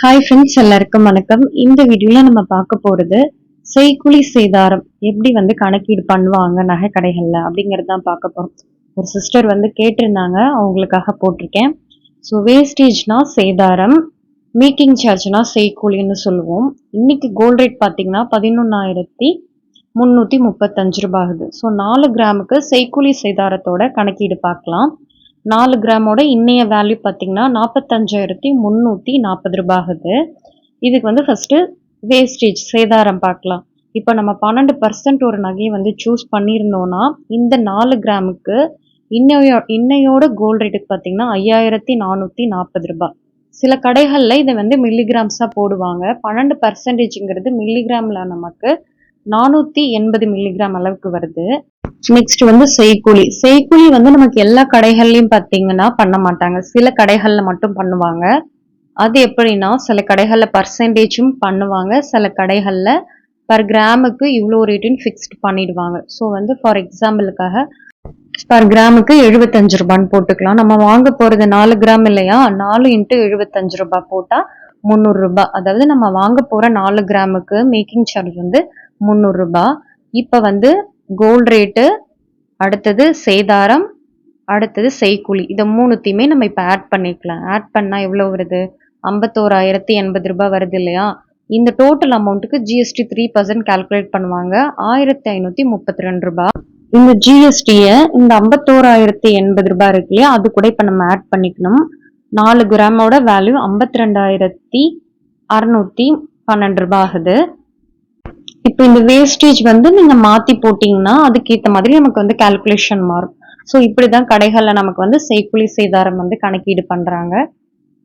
Hi friends எல்லாருக்கும் வணக்கம். இந்த வீடியோல நம்ம பார்க்க போறது செய்குலி சேதாரம் எப்படி வந்து கணக்கீடு பண்ணுவாங்க நகை கடைகள்ல அப்படிங்கறது தான் பார்க்க போறோம். ஒரு சிஸ்டர் வந்து கேட்டிருந்தாங்க அவங்களுக்காக போட்டிருக்கேன். ஸோ வேஸ்டேஜ்னா சேதாரம் மேக்கிங் சார்ஜ்னா செய்கூலின்னு சொல்லுவோம். இன்னைக்கு கோல்ட் ரேட் பார்த்தீங்கன்னா பதினொன்னாயிரத்தி முந்நூற்றி முப்பத்தஞ்சு ரூபாய் ஆகுது. ஸோ நாலு கிராமுக்கு செய்கூலி சேதாரத்தோட கணக்கீடு பார்க்கலாம். நாலு கிராமோட இன்னைய வேல்யூ பார்த்தீங்கன்னா நாற்பத்தஞ்சாயிரத்தி முந்நூற்றி நாற்பது ரூபாய் ஆகுது. இதுக்கு வந்து ஃபஸ்ட்டு வேஸ்டேஜ் சேதாரம் பார்க்கலாம். இப்போ நம்ம பன்னெண்டு பர்சன்ட் ஒரு நகையை வந்து சூஸ் பண்ணியிருந்தோன்னா இந்த நாலு கிராமுக்கு இன்னையோ இன்னையோட கோல்டு ரேட்டுக்கு பார்த்தீங்கன்னா ஐயாயிரத்தி நானூற்றி நாற்பது ரூபாய். சில கடைகளில் இதை வந்து மில்லிகிராம்ஸாக போடுவாங்க. பன்னெண்டு பர்சன்டேஜுங்கிறது மில்லிகிராமில் நமக்கு நானூற்றி எண்பது மில்லிகிராம் அளவுக்கு வருது. நெக்ஸ்ட் வந்து செய்கூலி. செய்கூலி வந்து நமக்கு எல்லா கடைகள்லயும் பாத்தீங்கன்னா பண்ண மாட்டாங்க. சில கடைகள்ல மட்டும் பண்ணுவாங்க. அது எப்படின்னா சில கடைகள்ல பர்சன்டேஜும் பண்ணுவாங்க. சில கடைகள்ல பர் கிராமுக்கு இவ்வளோ ரேட்டுன்னு ஃபிக்ஸ்ட் பண்ணிடுவாங்க. ஸோ வந்து ஃபார் எக்ஸாம்பிளுக்காக பர் கிராமுக்கு எழுபத்தஞ்சு ரூபான்னு போட்டுக்கலாம். நம்ம வாங்க போறது நாலு கிராம் இல்லையா? நாலு இன்ட்டு எழுபத்தஞ்சு ரூபாய் போட்டா முந்நூறுரூபா அதாவது நம்ம வாங்க போற நாலு கிராமுக்கு மேக்கிங் சார்ஜ் வந்து முந்நூறுரூபா இப்போ வந்து கோல்ட் ரேட்டு அடுத்தது சேதாரம் அடுத்தது செய்கூலி. இதை மூணுத்தையுமே நம்ம இப்போ ஆட் பண்ணிக்கலாம். ஆட் பண்ணால் எவ்வளோ வருது? ஐம்பத்தோராயிரத்தி எண்பது ரூபாய் வருது இல்லையா? இந்த டோட்டல் அமௌண்ட்டுக்கு ஜிஎஸ்டி த்ரீ பர்சன்ட் கால்குலேட் பண்ணுவாங்க. ஆயிரத்தி ஐநூற்றி முப்பத்தி ரெண்டு ரூபாய். இந்த ஜிஎஸ்டியை இந்த ஐம்பத்தோராயிரத்தி எண்பது ரூபாய் இருக்கு இல்லையா? அது கூட இப்போ நம்ம ஆட் பண்ணிக்கணும். நாலு கிராமோட வேல்யூ ஐம்பத்தி ரெண்டாயிரத்தி அறநூற்றி பன்னெண்டு ரூபாய் ஆகுது. இப்போ இந்த வேஸ்டேஜ் வந்து நீங்க மாத்தி போட்டீங்கன்னா அதுக்கேற்ற மாதிரி நமக்கு வந்து கால்குலேஷன் மாறும். ஸோ இப்படிதான் கடைகள்ல நமக்கு வந்து செய்குலி சேதாரம் வந்து கணக்கீடு பண்றாங்க.